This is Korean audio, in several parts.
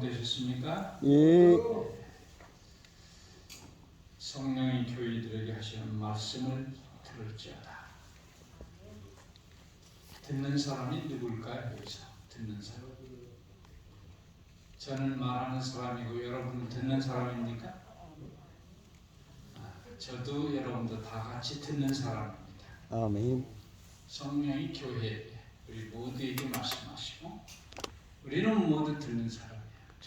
되셨습니까? 예. 성령이 교회들에게 하시는 말씀을 들을지어다. 듣는 사람이 누굴까요? 여기서 듣는 사람. 저는 말하는 사람이고 여러분은 듣는 사람입니까? 아, 저도 여러분도 다 같이 듣는 사람입니다. 아멘. 성령이 교회에 우리 모두에게 말씀하시고 우리는 모두 듣는 사람이에요.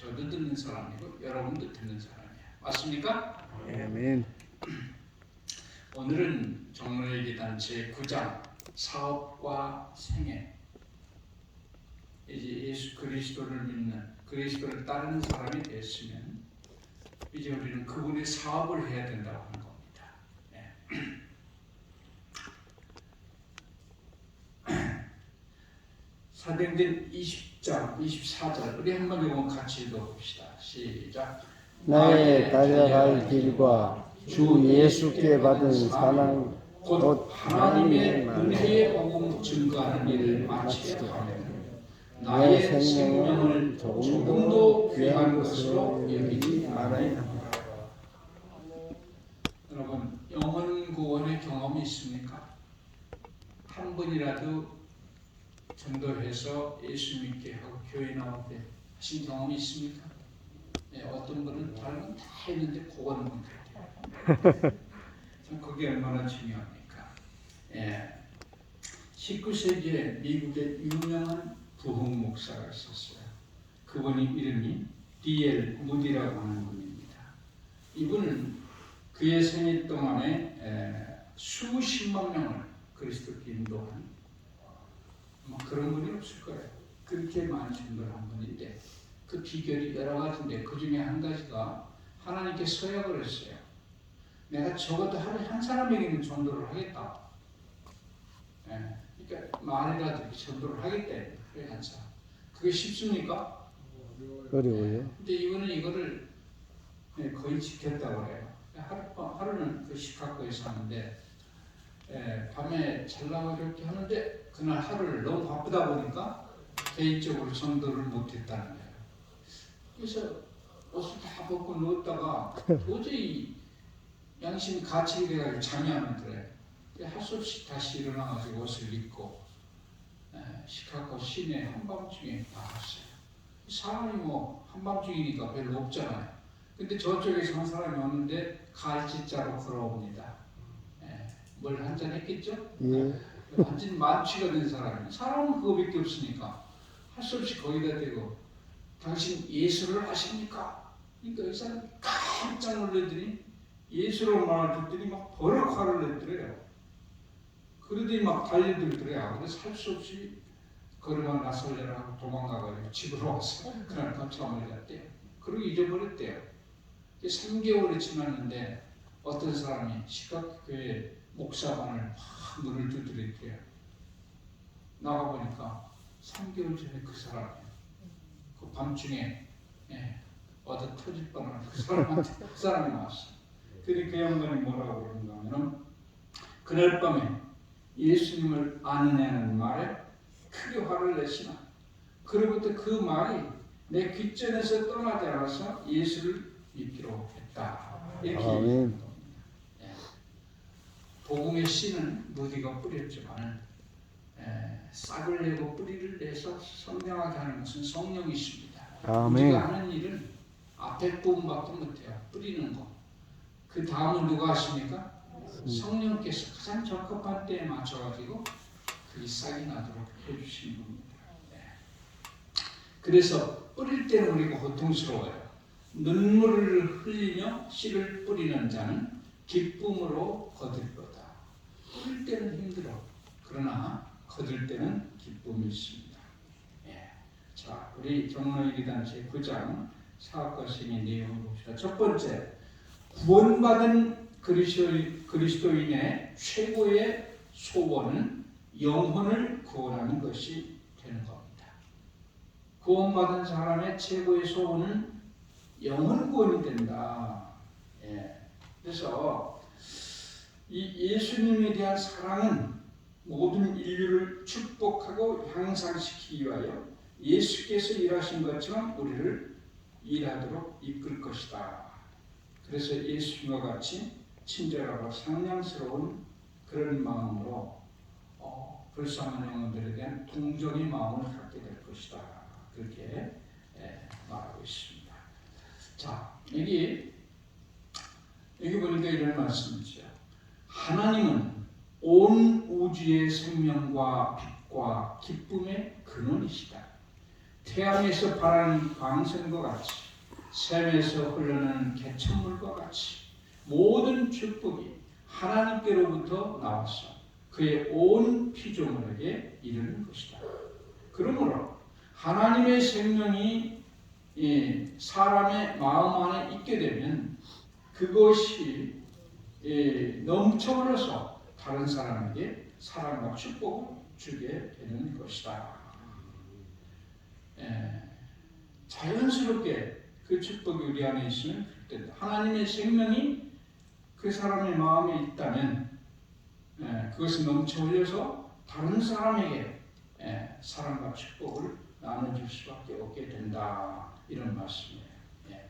저도 듣는 사람이고 여러분도 듣는 사람이에요. 맞습니까? 아멘. 오늘은 종로의 단체 9장 사업과 생애 이제 예수 그리스도를 믿는 그리스도를 따르는 사람이 됐으면 이제 우리는 그분의 사업을 해야 된다고 하는 겁니다. 예. 사도행전 20장 24절 우리 한번 이거 같이 읽어봅시다. 시작. 나의 달려갈 길과 주 예수께 받은 사랑 곧 하나님의 은혜의 복음 증거하는 일을 마치게 하며 나의 생명을 조금도 귀한 것으로 여기지 말아야 합니다. 여러분 영혼 구원의 경험이 있습니까? 한 번이라도 전도해서 예수 믿게 하고 교회 나올 때 하신 경험이 있습니까? 네, 어떤 분은 다른 건다 했는데 그거는. 참 그게 얼마나 중요합니까? 예. 19세기에 미국의 유명한 부흥 목사가 있었어요. 그분이 이름이 D.L. 무디라고 하는 분입니다. 이분은 그의 생애 동안에 에, 수십만 명을 그리스도께 인도한 뭐 그런 분이 없을 거예요. 그렇게 많이 전도를 한 분인데 그 비결이 여러 가지인데 그 중에 한 가지가 하나님께 서약을 했어요. 내가 적어도 하루에 한 사람에게는 전도를 하겠다. 예, 그러니까 이렇게 전도를 하겠다. 그래 한 사람. 그게 쉽습니까? 어려워요. 근데 이거는 이거를 예, 거의 지켰다고 해요. 하루, 하루는 그 시카고에서 하는데 예, 밤에 잘 나가고 이렇게 하는데 그날 하루를 너무 바쁘다 보니까 개인적으로 전도를 못했다는 거예요. 그래서 옷을 다 벗고 누웠다가 도저히 양심이 가책이 돼가지고 잠이 안 오더래. 할 수 없이 다시 일어나가지고 옷을 입고 에, 시카고 시내 한밤중에 나갔어요. 사람이 뭐 한밤중이니까 별로 없잖아요. 근데 저쪽에서 한 사람이 왔는데 갈지자로 걸어옵니다. 에, 뭘 한잔 했겠죠? 예. 완전 만취가 된 사람이 사람은 그거밖에 없으니까 할 수 없이 거기다 대고 당신 예수를 아십니까? 그러니까 이 사람이 깜짝 놀라더니 예수로 말을 듣더니 막 버럭 화를 냈더래요. 그러더니 막 달려들더래요. 그래서 할수 없이 걸어만 나설래라 하고 도망가가지고 집으로 왔어요. 그날 거처함을 갔대요. 그리고 잊어버렸대요. 3개월이 지났는데 어떤 사람이 시각교회 목사관을 막 문을 두드렸대요. 나가보니까 3개월 전에 그 사람이 그 밤중에 예, 얻어 터질 뻔한 그 사람한테 그 사람이 나왔어. 근데 그 양반이 뭐라고 그러는가 하면은 그날 밤에 예수님을 아는 애는 말에 크게 화를 내시나 그로부터 그 말이 내 귓전에서 떠나지 않아서 예수를 믿기로 했다. 이렇게 아멘. 예. 복음의 씨는 무디가 뿌렸지만 에, 싹을 내고 뿌리를 내서 선명하게 하는 것은 성령이십니다. 아멘. 우리가 하는 일은 앞에 부분밖에 못해요. 뿌리는 거. 그 다음은 누가 하십니까? 성령께서 가장 적합한 때에 맞춰가지고 그 싹이 나도록 해주시는 겁니다. 네. 그래서 뿌릴 때는 우리가 고통스러워요. 눈물을 흘리며 씨를 뿌리는 자는 기쁨으로 거둘 거 다. 뿌릴 때는 힘들어. 그러나 거둘 때는 기쁨이 있습니다. 예. 자, 우리 종로일기 단체 9장 사업과 생의 내용을 봅시다. 첫 번째, 구원받은 그리스도인, 그리스도인의 최고의 소원은 영혼을 구원하는 것이 되는 겁니다. 구원받은 사람의 최고의 소원은 영혼 구원이 된다. 예. 그래서 이 예수님에 대한 사랑은 모든 인류를 축복하고 향상시키기 위하여 예수께서 일하신 것처럼 우리를 일하도록 이끌 것이다. 그래서 예수님과 같이 친절하고 상냥스러운 그런 마음으로 어, 불쌍한 영혼들에 대한 동정의 마음을 갖게 될 것이다. 그렇게 예, 말하고 있습니다. 자, 여기 여기 보니까 이런 말씀이죠. 하나님은 온 우주의 생명과 빛과 기쁨의 근원이시다. 태양에서 발하는 광선과 같이 샘에서 흘러는 개천물과 같이 모든 축복이 하나님께로부터 나와서 그의 온 피조물에게 이르는 것이다. 그러므로 하나님의 생명이 이 사람의 마음 안에 있게 되면 그것이 이 넘쳐흘러서 다른 사람에게 사랑과 축복을 주게 되는 것이다. 예, 자연스럽게 그 축복이 우리 안에 있으면 그때 하나님의 생명이 그 사람의 마음에 있다면 예, 그것이 넘쳐 흘려서 다른 사람에게 예, 사랑과 축복을 나눠줄 수밖에 없게 된다 이런 말씀이에요. 예.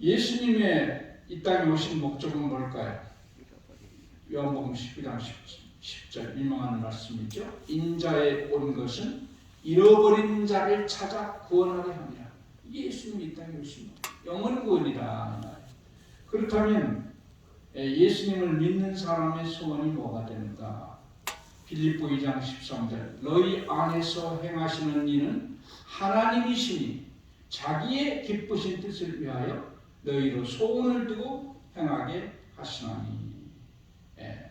예수님의 이 땅에 오신 목적은 뭘까요? 요한복음 19장 10절 유명한 말씀이죠. 인자에 온 것은 잃어버린 자를 찾아 구원하게 합니다. 예수님이 이 땅에 오신 영원 구원이다. 그렇다면 예, 예수님을 믿는 사람의 소원이 뭐가 되는가? 빌립보 2장 13절 너희 안에서 행하시는 일은 하나님이시니 자기의 기쁘신 뜻을 위하여 너희로 소원을 두고 행하게 하시나니 예.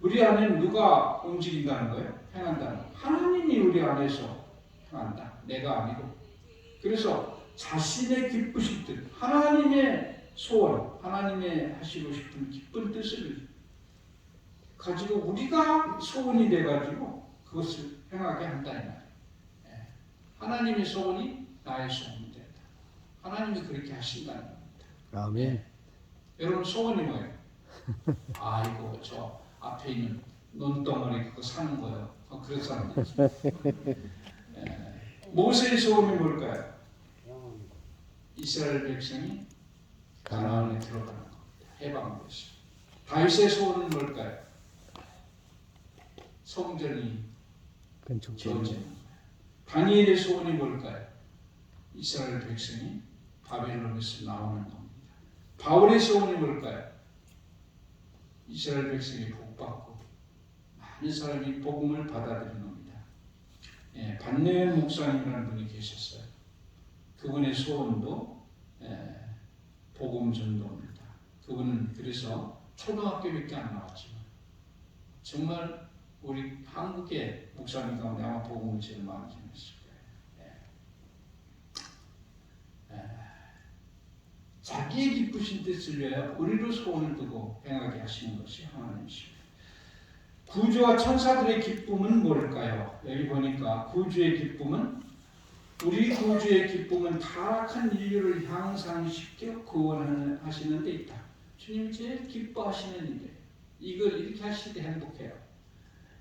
우리 안에 누가 움직인다는 거예요? 행한다는 거예요. 하나님이 우리 안에서 행한다. 내가 아니고 그래서 자신의 기쁘신 뜻 하나님의 소원 하나님의 하시고 싶은 기쁜 뜻을 가지고 우리가 소원이 돼가지고 그것을 행하게 한다 이. 예. 하나님의 소원이 나의 된다. 하나님이 그렇게 하신다는 겁니다. 아멘. 여러분 소원이 뭐예요? 아이고 저 앞에 있는 논덩어리 그거 사는 거요. 어, 그런 사람들. 예. 모세의 소원이 뭘까요? 이스라엘 백성이 가나안에 들어가는 겁니다. 해방돼서. 다윗의 소원은 뭘까요? 성전이 거예요. 다니엘의 소원이 뭘까요? 이스라엘 백성이 바벨론에서 나오는 겁니다. 바울의 소원이 뭘까요? 이스라엘 백성이 복받고 많은 사람이 복음을 받아들이는 겁니다. 예, 반내연 목사님이라는 분이 계셨어요. 그분의 소원도 예, 복음 전도입니다. 그분은 그래서 초등학교밖에 안 나왔지만 정말 우리 한국의 목사님 가운데 아마 복음을 제일 많이 전했을 거예요. 예. 예. 자기의 기쁘신 뜻을 위하여 우리로 소원을 두고 행하게 하시는 것이 하나님이십니다. 구주와 천사들의 기쁨은 뭘까요? 여기 보니까 구주의 기쁨은 우리 구주의 기쁨은 타락한 인류를 향상시켜 구원하시는 데 있다. 주님이 제일 기뻐하시는 일이에요. 이걸 이렇게 하실 때 행복해요.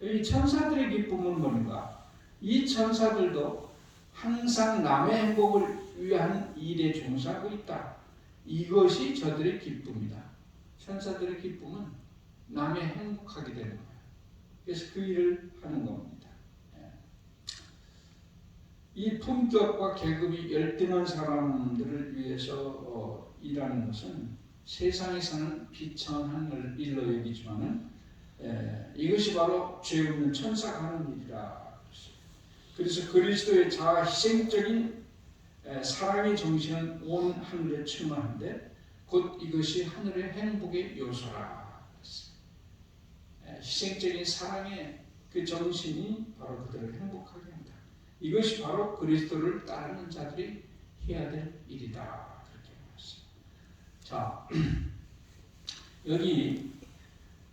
여기 천사들의 기쁨은 뭔가? 이 천사들도 항상 남의 행복을 위한 일에 종사하고 있다. 이것이 저들의 기쁨이다. 천사들의 기쁨은 남의 행복하게 되는 거예요. 그래서 그 일을 하는 겁니다. 예. 이 품격과 계급이 열등한 사람들을 위해서 어, 일하는 것은 세상에서는 비천한 일로 여기지만은 예, 이것이 바로 죄 없는 천사가 하는 일이라. 그래서 그리스도의 자아 희생적인 에, 사랑의 정신은 온 하늘에 충만한데 곧 이것이 하늘의 행복의 요소라. 에, 희생적인 사랑의 그 정신이 바로 그들을 행복하게 한다. 이것이 바로 그리스도를 따르는 자들이 해야 될 일이다. 그렇게 말했습니다. 자, 여기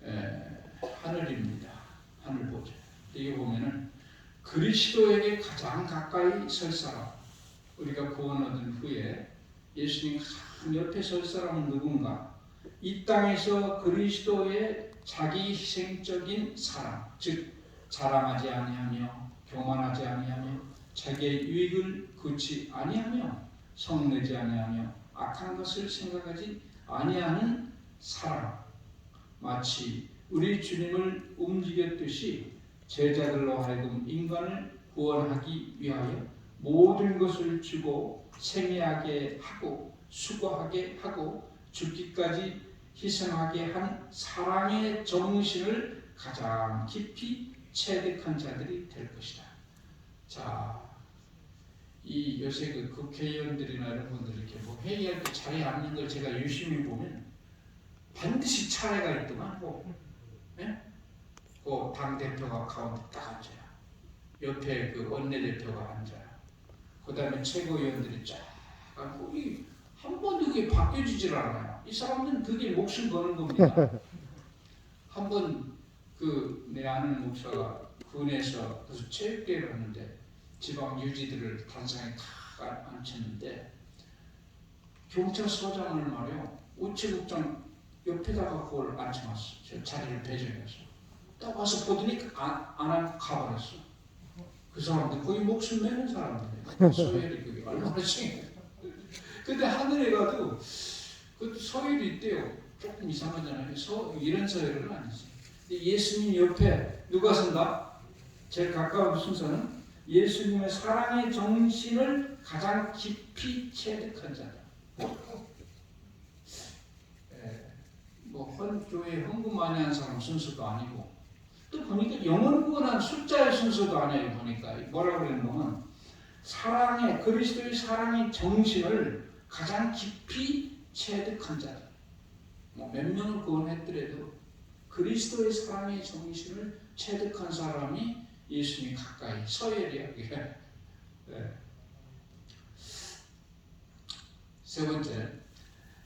에, 하늘입니다. 하늘 보죠. 여기 보면은 그리스도에게 가장 가까이 설 사람, 우리가 구원 얻은 후에 예수님 옆에 설 사람은 누군가? 이 땅에서 그리스도의 자기 희생적인 사랑, 즉 자랑하지 아니하며 교만하지 아니하며 자기의 유익을 굳이 아니하며 성내지 아니하며 악한 것을 생각하지 아니하는 사랑 마치 우리 주님을 움직였듯이 제자들로 하여금 인간을 구원하기 위하여 모든 것을 주고 생애하게 하고 수고하게 하고 죽기까지 희생하게 한 사랑의 정신을 가장 깊이 체득한 자들이 될 것이다. 자, 이 요새 그 국회의원들이나 이런 분들 이렇게 뭐 회의할 때 자리에 앉는 걸 제가 유심히 보면 반드시 차례가 있더만 뭐, 예? 그당 대표가 가운데 딱 앉아요. 옆에 그 원내 대표가 앉아요. 그 다음에 최고위원들이 쫙 앉고 이한 번도 그게 바뀌어지질 않아요. 이 사람들은 그게 목숨 거는 겁니다. 한 번 그 내 아는 목사가 군에서 무슨 체육대회를 하는데 지방 유지들을 단상에 다 앉혔는데 경찰서장을 말이요 우체국장 옆에다가 그걸 앉혀놨어. 저 자리를 배정해서 딱 와서 보더니 안, 안 가버렸어. 그 사람들 거의 목숨 내는 사람들이에요. 소열이 그게 얼마나 심해. 근데 하늘에 가도 그 서열이 있대요. 조금 이상하잖아요. 서, 이런 서열은 아니지. 예수님 옆에 누가 선다? 제일 가까운 순서는 예수님의 사랑의 정신을 가장 깊이 체득한 자다. 예, 뭐 헌 교회 헌금 많이 한 사람 순서도 아니고 또 보니까 구원한 숫자의 순서도 아니에요. 보니까 뭐라고 그랬냐면 사랑의 그리스도의 사랑의 정신을 가장 깊이 체득한 자다. 뭐몇 명을 구원했더라도 그리스도의 사랑의 정신을 체득한 사람이 예수님 가까이 그게. 네. 세 번째,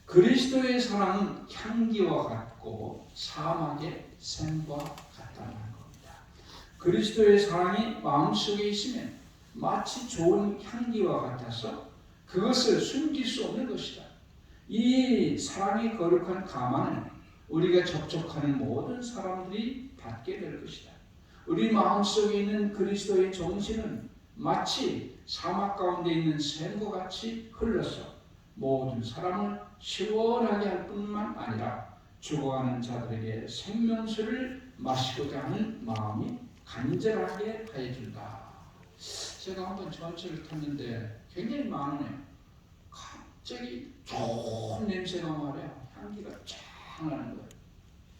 그리스도의 사랑은 향기와 같고 사막의 샘과 겁니다. 그리스도의 사랑이 마음속에 있으면 마치 좋은 향기와 같아서 그것을 숨길 수 없는 것이다. 이 사랑의 거룩한 가만은 우리가 접촉하는 모든 사람들이 받게 될 것이다. 우리 마음속에 있는 그리스도의 정신은 마치 사막 가운데 있는 샘과 같이 흘러서 모든 사람을 시원하게 할 뿐만 아니라 죽어가는 자들에게 생명수를 마시고자 하는 마음이 간절하게 하여 준다. 제가 한번 전철을 탔는데 굉장히 많으네요. 갑자기 좋은 냄새가 말이야. 향기가 쫙 나는 거예요.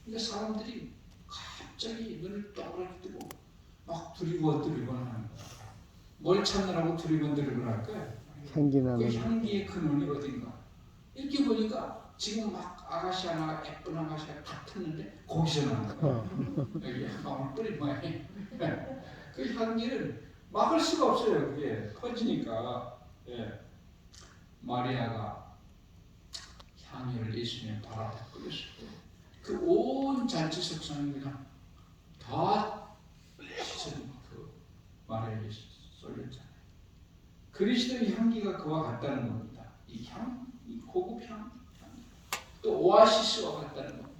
그러니까 사람들이 갑자기 눈을 떠그랗게 뜨고 막 두리번두리번 하는 거야. 뭘 찾느라고 두리번 두리번 할까요? 향기 그 나는 향기의 근원이 어딘가. 이렇게 보니까 지금 막 아가씨 하나 예쁜 아가씨가 다 탔는데 거기서 나는 거야. 여기 마음 뿌리 모양이. 그 향기를 막을 수가 없어요. 그게 퍼지니까. 예. 마리아가 향유를 예수님 바라다 뿌렸을 때 그 온 잔치 석 상이 그냥 다 시선이 그 마리아에게 쏠렸잖아요. 그리스도의 향기가 그와 같다는 겁니다. 이 향, 이 고급 향, 향. 또 오아시스와 같다는 겁니다.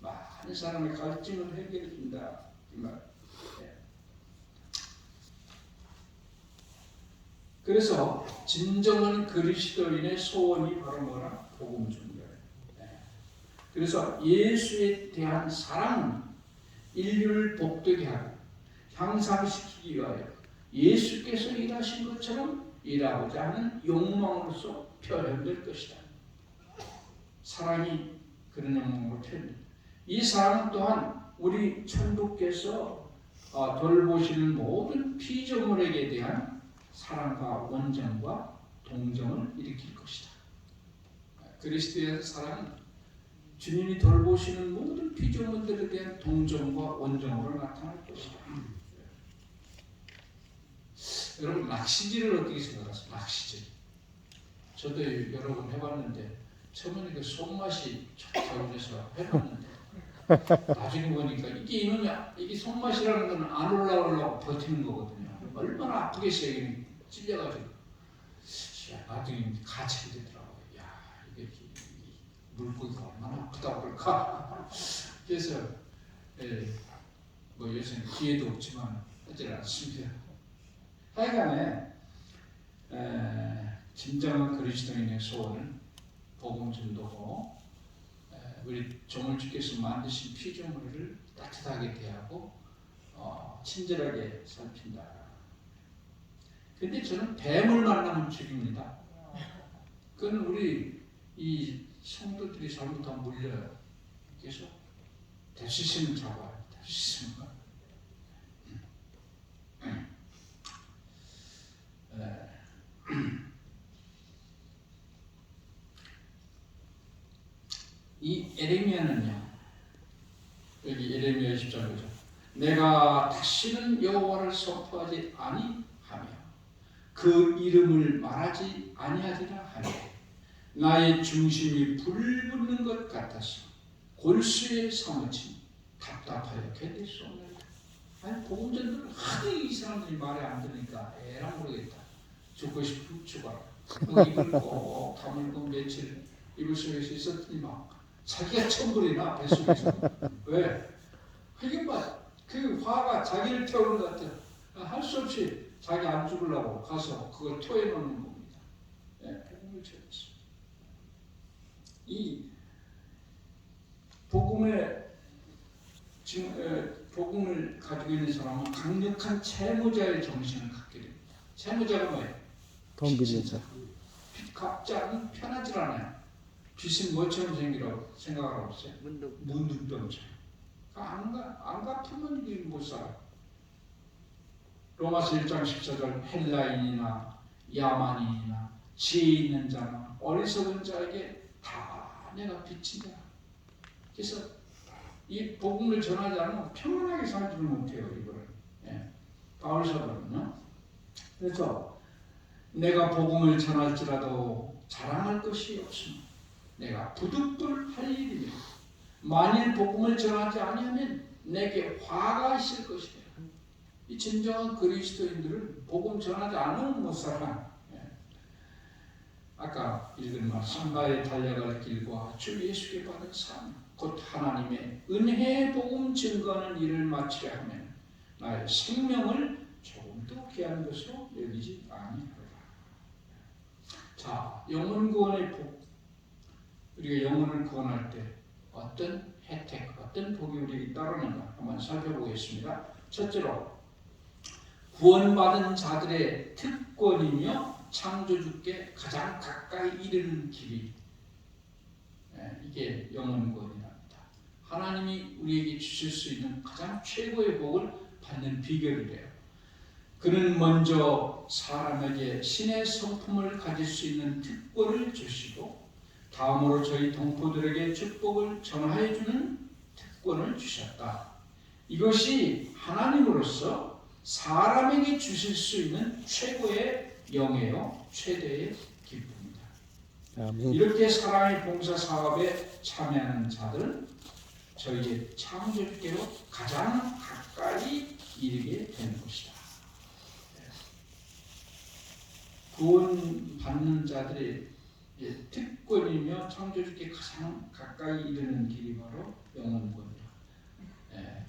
많은 사람의 갈증을 해결해 준다. 이 말. 예. 그래서 진정한 그리스도인의 소원이 바로 뭐라? 복음 전도예요. 예. 그래서 예수에 대한 사랑은 인류를 복되게 하고 향상시키기 위하여 예수께서 일하신 것처럼 일하고자 하는 욕망으로서 표현될 것이다. 사랑이 그런 욕망으로 표현됩니다. 이 사랑 또한 우리 천부께서 어, 돌보시는 모든 피조물에게 대한 사랑과 원정과 동정을 일으킬 것이다. 그리스도의 사랑은 주님이 돌보시는 모든 피조물들에 대한 동정과 원정으로 나타날 것이다. 여러분 낚시질을 어떻게 생각하세요? 낚시질. 저도 여러 번 해봤는데 처음에는 그 손맛이 그래서 해봤는데 나중에 보니까 이게 이놈이야 이게 손맛이라는 건 안 올라오려고 버티는 거거든요. 얼마나 아프겠어요 찔려가지고. 야, 나중에 가책이 되더라고요. 야 이게, 물고기가 얼마나 아프다고 그럴까. 그래서 예, 뭐 요새는 기회도 없지만 하질 않습니다. 하여간에 에, 진정한 그리스도인의 소원은 복음 전도고 에, 우리 조물주께서 만드신 피조물을 따뜻하게 대하고 어, 친절하게 살핀다. 근데 저는 뱀을 만나면 죽입니다. 그건 우리 이 성도들이 잘못하면 물려요. 수 있으면 잡아요. 될수 있으면. 이 에레미야는요. 여기 에레미야 10장이죠. 내가 다시는 여호와를 선포하지 아니하며 그 이름을 말하지 아니하리라 하며 나의 중심이 불붙는 것 같아서 골수에 사무친 답답하여 견딜 수 없느니라. 아니 복음전도를 하도 이 사람들이 말이 안 들으니까 에라 모르겠다. 죽고 싶으면 죽어라. 뭐 이걸 꼭 다물고 며칠 이불 속에서 있었더니 막 자기가 천불이나 뱃속에서 왜? 이게 막그 화가 자기를 태우는 것 같아. 할수 없이 자기 안 죽으려고 가서 그걸 토해놓는 겁니다. 예, 복음을 전했어. 이 복음의 지금 에, 복음을 가지고 있는 사람은 강력한 채무자의 정신을 갖게 됩니다. 채무자가 뭐예요? 돈 빌린 자. 빚 갚지 않으면 편하질 않아요. 빚은 뭐처럼 생기라고 생각을 하고 있어요? 문둥병처럼. 안, 가, 안 갚으면 이게 못 살아. 로마서 1장 14절 헬라인이나 야만인이나 지혜 있는 자나 어리석은 자에게 다 내가 빚진다. 그래서 이 복음을 전하지 않으면 평안하게 살지를 못해요. 이거를. 예. 바울 사도는요. 그래서 내가 복음을 전할지라도 자랑할 것이 없으면 내가 부득불 할 일이며 만일 복음을 전하지 아니하면 내게 화가 있을 것이다. 이 진정한 그리스도인들은 복음 전하지 않으면 못 살아. 예. 아까 읽은 말씀 나의 달려갈 길과 주 예수께 받은 삶, 곧 하나님의 은혜의 복음 증거하는 일을 마치려 하면 나의 생명을 조금도 귀한 것으로 여기지 아니하리라. 자, 영혼 구원의 복. 우리가 영혼을 구원할 때 어떤 혜택, 어떤 복이 우리에게 따르는가 한번 살펴보겠습니다. 첫째로 구원받은 자들의 특권이며 창조주께 가장 가까이 이르는 길이 예, 이게 영혼 구원이랍니다. 하나님이 우리에게 주실 수 있는 가장 최고의 복을 받는 비결이래요. 그는 먼저 사람에게 신의 성품을 가질 수 있는 특권을 주시고 다음으로 저희 동포들에게 축복을 전하여 주는 특권을 주셨다. 이것이 하나님으로서 사람에게 주실 수 있는 최고의 영예요, 최대의. 아멘. 이렇게 사랑의 봉사 사업에 참여하는 자들은 저희의 창조주께로 가장 가까이 이르게 되는 것이다. 구원 받는 자들의 예, 특권이며 창조주께 가장 가까이 이르는 길이 바로 영원권이다. 예,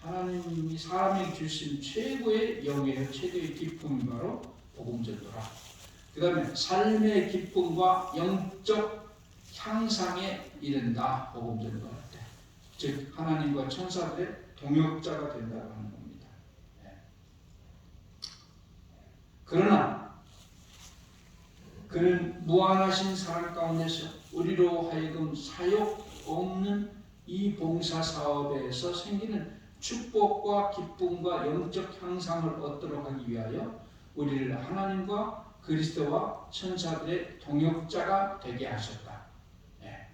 하나님이 사람에게 주신 최고의 영예요, 최고의 기쁨이 바로 복음전도라. 그 다음에 삶의 기쁨과 영적 향상에 이른다. 복음전도할 때. 즉 하나님과 천사들의 동역자가 된다고 하는 겁니다. 예. 그러나 그는 무한하신 사랑 가운데서 우리로 하여금 사역 없는 이 봉사 사업에서 생기는 축복과 기쁨과 영적 향상을 얻도록 하기 위하여 우리를 하나님과 그리스도와 천사들의 동역자가 되게 하셨다. 예.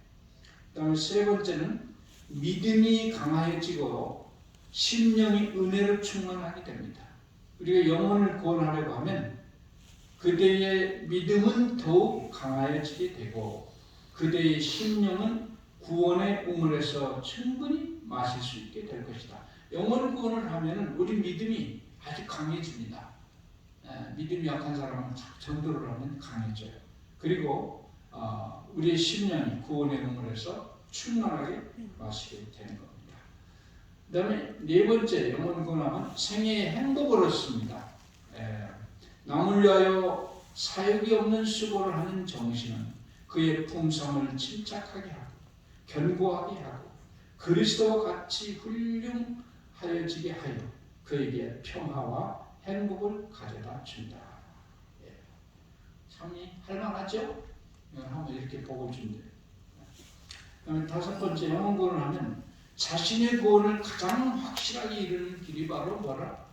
그다음에 세 번째는 믿음이 강해지고 심령이 은혜로 충만하게 됩니다. 우리가 영혼을 구원하려고 하면 그대의 믿음은 더욱 강해지게 되고 그대의 심령은 구원의 우물에서 충분히 마실 수 있게 될 것이다. 영혼 구원을 하면 우리 믿음이 아주 강해집니다. 에, 믿음이 약한 사람은 전도를 하면 강해져요. 그리고 어, 우리의 심령이 구원의 우물에서 충만하게 마시게 되는 겁니다. 그 다음에 네 번째 영혼 구원하면 생애의 행복을 얻습니다. 에, 남을 위하여 사역이 없는 수고를 하는 정신은 그의 품성을 침착하게 하고 견고하게 하고 그리스도와 같이 훌륭하여지게 하여 그에게 평화와 행복을 가져다 준다. 예. 참이 할만하죠? 이걸 한번 이렇게 보고 준대. 그다음에 다섯 번째 영혼 구원을 하면 자신의 구원을 가장 확실하게 이루는 길이 바로 뭐라?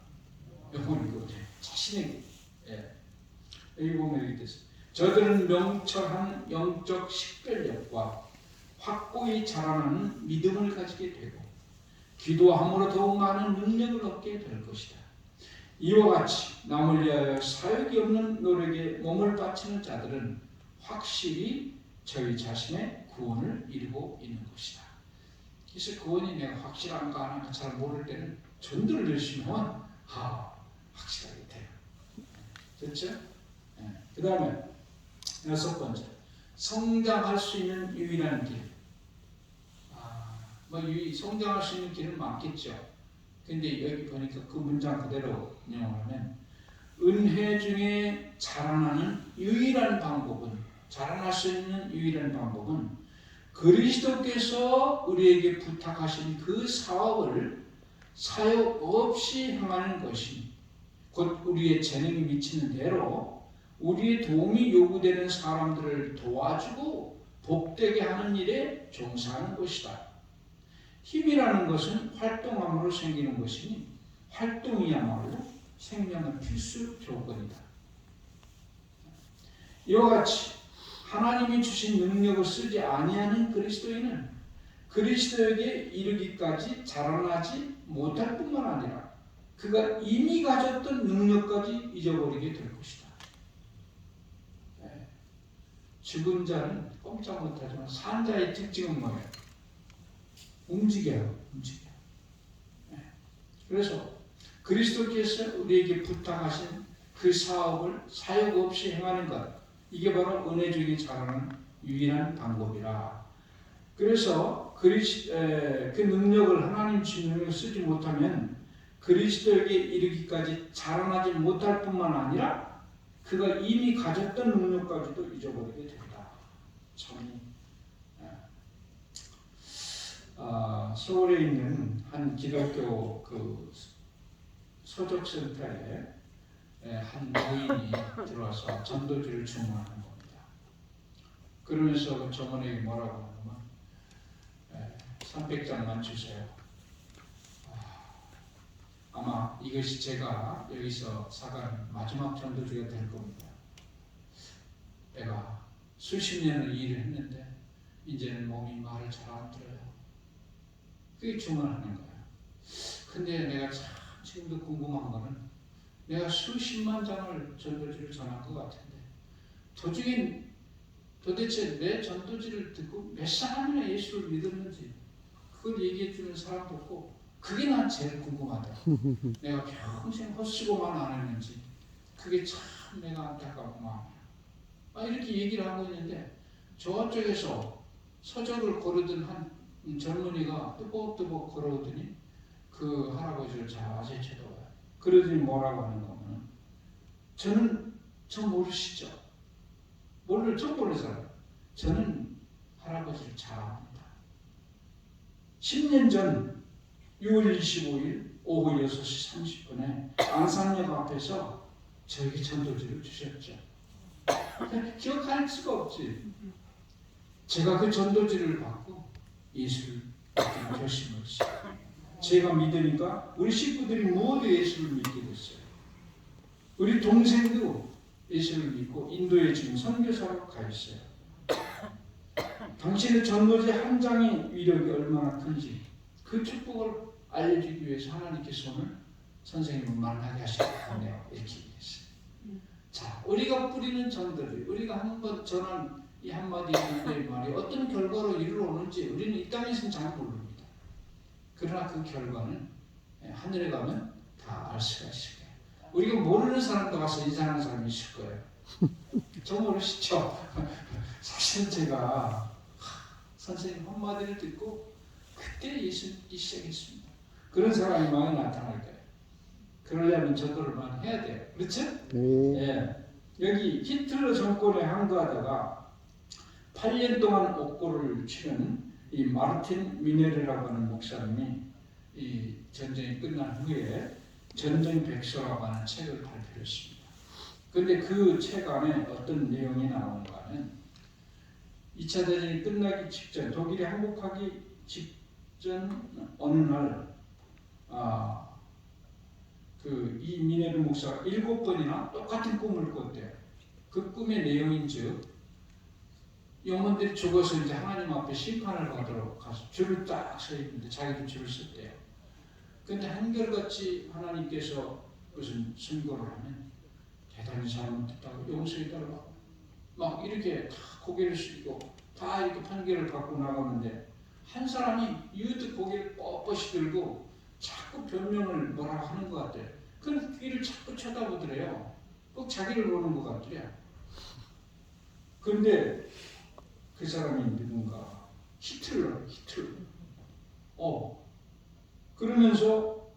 영혼이거든요. 자신의 7명이 됐습니다. 저들은 명철한 영적 식별력과 확고히 자라나는 믿음을 가지게 되고 기도함으로 더욱 많은 능력을 얻게 될 것이다. 이와 같이 남을 위하여 사역이 없는 노력에 몸을 바치는 자들은 확실히 저희 자신의 구원을 이루고 있는 것이다. 그래서 구원이 내가 확실한가 하나 잘 모를 때는 전도를 열심히 하면 아, 확실하게 돼요. 됐죠? 그 다음에 여섯 번째 성장할 수 있는 유일한 길. 아, 뭐 유, 성장할 수 있는 길은 많겠죠. 근데 여기 보니까 그 문장 그대로 인용하면 은혜 중에 자라나는 유일한 방법은 자라날 수 있는 유일한 방법은 그리스도께서 우리에게 부탁하신 그 사업을 사역 없이 행하는 것이니 곧 우리의 재능이 미치는 대로 우리의 도움이 요구되는 사람들을 도와주고 복되게 하는 일에 종사하는 것이다. 힘이라는 것은 활동함으로 생기는 것이니 활동이야말로 생명의 필수 조건이다. 이와 같이 하나님이 주신 능력을 쓰지 아니하는 그리스도인은 그리스도에게 이르기까지 자라나지 못할 뿐만 아니라 그가 이미 가졌던 능력까지 잊어버리게 될 것이다. 네. 죽은 자는 꼼짝 못하지만 산 자의 특징은 뭐예요? 움직여요, 움직여. 네. 그래서 그리스도께서 우리에게 부탁하신 그 사업을 사역 없이 행하는 것, 이게 바로 은혜 중에 자라는 유일한 방법이라. 그래서 그리스, 에, 그 능력을 하나님 주신 능력을 쓰지 못하면 그리스도에게 이르기까지 자라나지 못할 뿐만 아니라 그가 이미 가졌던 능력까지도 잊어버리게 된다. 참 아, 서울에 있는 한 기독교 그 서적센터에 에, 한 노인이 들어와서 전도지를 주문하는 겁니다. 그러면서 그 점원에게 뭐라고 하냐면 에, 300장만 주세요. 아, 아마 이것이 제가 여기서 사간 마지막 전도지가 될 겁니다. 내가 수십 년을 일을 했는데 이제는 몸이 말을 잘 안 들어요. 그게 주문하는 거야. 근데 내가 참 지금도 궁금한 거는 내가 수십만 장을 전도지를 전한 것 같은데 도중에 도대체 내 전도지를 듣고 몇 사람이나 예수를 믿었는지 그걸 얘기해 주는 사람도 없고 그게 난 제일 궁금하다. 내가 평생 헛수고만 안 했는지 그게 참 내가 안타까운 마음이야. 아, 이렇게 얘기를 하고 있는데 저쪽에서 서적을 고르던 한 젊은이가 뜨벅뜨벅 걸어오더니 그 할아버지를 자세히 쳐다봐요. 그러더니 뭐라고 하는 거면 저는 저 모르시죠? 모를 저 모르는 사람. 저는 할아버지를 잘 압니다. 10년 전 6월 25일 오후 6시 30분에 안산역 앞에서 저에게 전도지를 주셨죠. 기억할 수가 없지. 제가 그 전도지를 받고 예수를 믿기로 결심을 했어요. 제가 믿으니까 우리 식구들이 모두 예수를 믿게 됐어요. 우리 동생도 예수를 믿고 인도에 지금 선교사로 가 있어요. 당신의 전도지 한 장의 위력이 얼마나 큰지 그 축복을 알려주기 위해서 하나님께서 오늘 선생님을 만나게 하셨네요. 이렇게 얘기했어요. 자, 우리가 뿌리는 전도를 우리가 한번 전한 이 한마디 인도의 말이 어떤 결과로 이르러오는지 우리는 이 땅에서는 잘 모릅니다. 그러나 그 결과는 하늘에 가면 다 알 수가 있을 거예요. 우리가 모르는 사람도 가서 인사하는 사람이 있을 거예요. 저 모르시죠? 사실은 제가 선생님 한마디를 듣고 그때 예수 믿기 시작했습니다. 그런 사람이 많이 나타날 거예요. 그러려면 전도를 많이 해야 돼요. 그렇죠? 네. 예. 여기 히틀러 정권에 항거하다가 8년 동안 옥고를 치른 이 마르틴 미네르라고 하는 목사님이 이 전쟁이 끝난 후에 전쟁 백서라고 하는 책을 발표했습니다. 그런데 그 책 안에 어떤 내용이 나오는가 하면 2차 대전이 끝나기 직전 독일이 항복하기 직전 어느 날 아, 그이 미네르 목사가 일곱 번이나 똑같은 꿈을 꿨대요. 그 꿈의 내용인 즉 영혼들이 죽어서 이제 하나님 앞에 심판을 받으러 가서 줄을 딱 서 있는데 자기도 줄을 섰대요. 근데 한결같이 하나님께서 무슨 선고를 하면 대단히 잘못했다고 용서해달라고 막 이렇게 다 고개를 숙이고 다 이렇게 판결을 갖고 나가는데 한 사람이 유독 고개를 뻣뻣이 들고 자꾸 변명을 뭐라고 하는 것 같아요. 그럼 귀를 자꾸 쳐다보더래요. 꼭 자기를 보는 것 같더래요. 그런데 그 사람이 누군가 히틀러, 히틀러. 어. 그러면서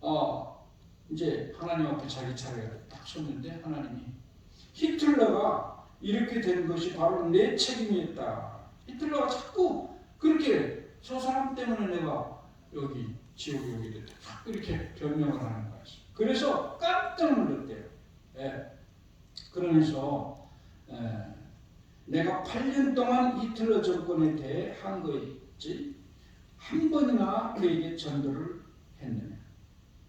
어 이제 하나님 앞에 자기 차례가 딱 섰는데 하나님이 히틀러가 이렇게 된 것이 바로 내 책임이었다. 히틀러가 자꾸 그렇게 저 사람 때문에 내가 여기 지옥에 오게. 자꾸 이렇게 변명을 하는 거였어. 그래서 깜짝 놀랐대요. 예. 그러면서 예. 내가 8년 동안 히틀러 정권에 대해 한 거있지 한 번이나 그에게 전도를 했느냐.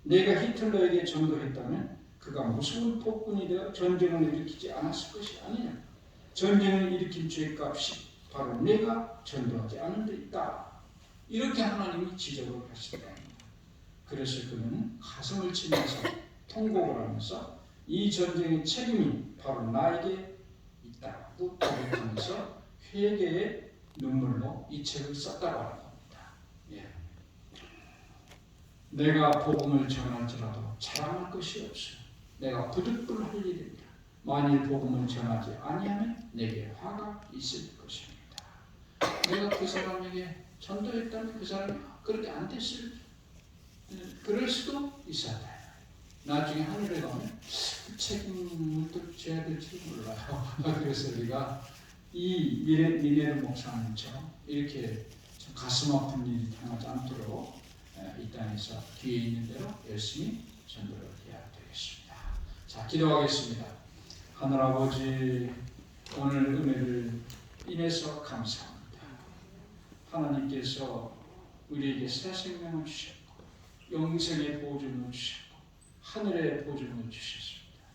내가 히틀러에게 전도했다면 그가 무서운 폭군이 되어 전쟁을 일으키지 않았을 것이 아니냐. 전쟁을 일으킨 죄값이 바로 내가 전도하지 않은 데 있다. 이렇게 하나님이 지적을 하시다. 그래서 그는 가슴을 치면서 통곡을 하면서 이 전쟁의 책임이 바로 나에게 있다고 고백하면서 회개의 눈물로 이 책을 썼다고 겁니다. 예. 내가 복음을 전할지라도 자랑할 것이 없어요. 내가 부득불할 일입니다. 만일 복음을 전하지 아니하면 내게 화가 있을 것입니다. 내가 그 사람에게 전도했다면 그 사람이 그렇게 안 됐을 그럴 수도 있어야 돼. 나중에 하늘에 가면 그 책임을 또 져야 될지 몰라요. 그래서 우리가 이 미래 미네르 목사님처럼 이렇게 좀 가슴 아픈 일이 당하지 않도록 에, 이 땅에서 뒤에 있는 대로 열심히 전도를 해야 되겠습니다. 자, 기도하겠습니다. 하늘 아버지 오늘 은혜를 인해서 감사합니다. 하나님께서 우리에게 새 생명을 주셨고 영생의 보증을 주셨고 하늘의 보증을 주셨습니다.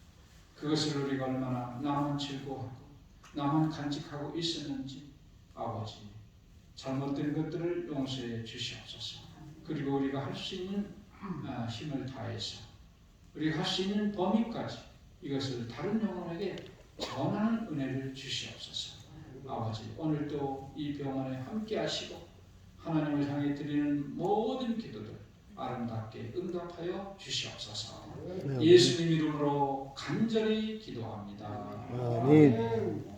그것을 우리가 얼마나 나만 즐거워하고 나만 간직하고 있었는지 아버지 잘못된 것들을 용서해 주시옵소서. 그리고 우리가 할 수 있는 아, 힘을 다해서 우리가 할 수 있는 범위까지 이것을 다른 영혼에게 전하는 은혜를 주시옵소서. 아버지 오늘도 이 병원에 함께 하시고 하나님을 향해 드리는 모든 기도들 아름답게 응답하여 주시옵소서. 예수님 이름으로 간절히 기도합니다. 아멘.